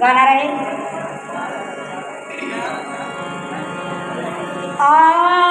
गाणार आहे. आ!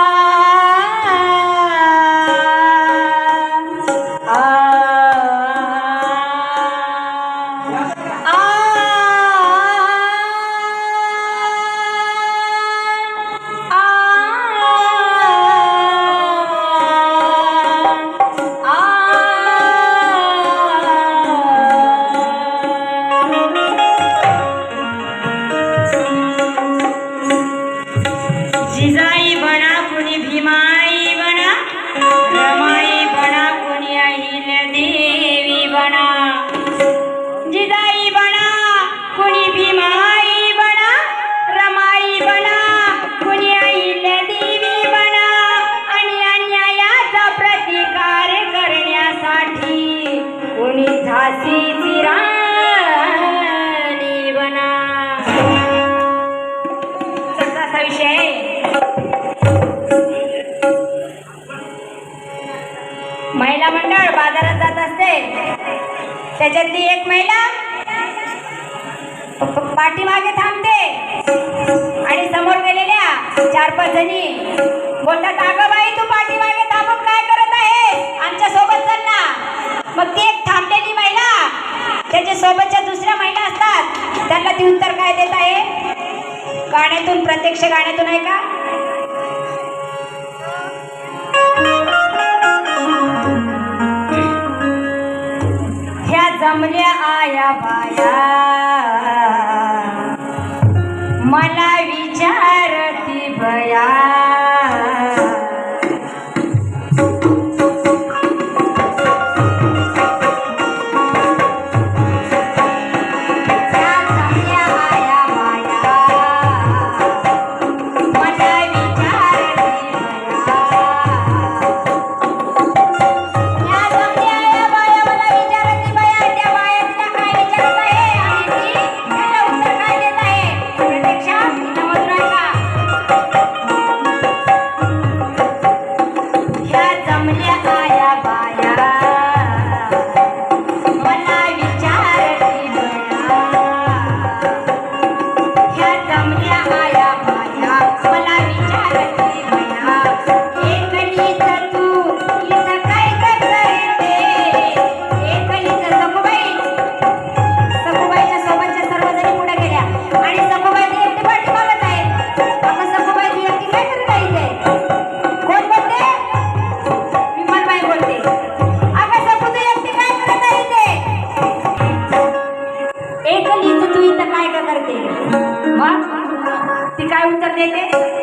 विषय. महिला मंडळ बाजारात जात असते. त्याच्यातली एक महिला पाठीमागे थांबते. आणि समोर गेलेल्या चार पाच जणी बोलतात अगं बाई तू गाण्यातून प्रत्यक्ष गाण्यातून आहे का? ह्या जमल्या आया बाया. मला विचारती भया ती काय उत्तर देते?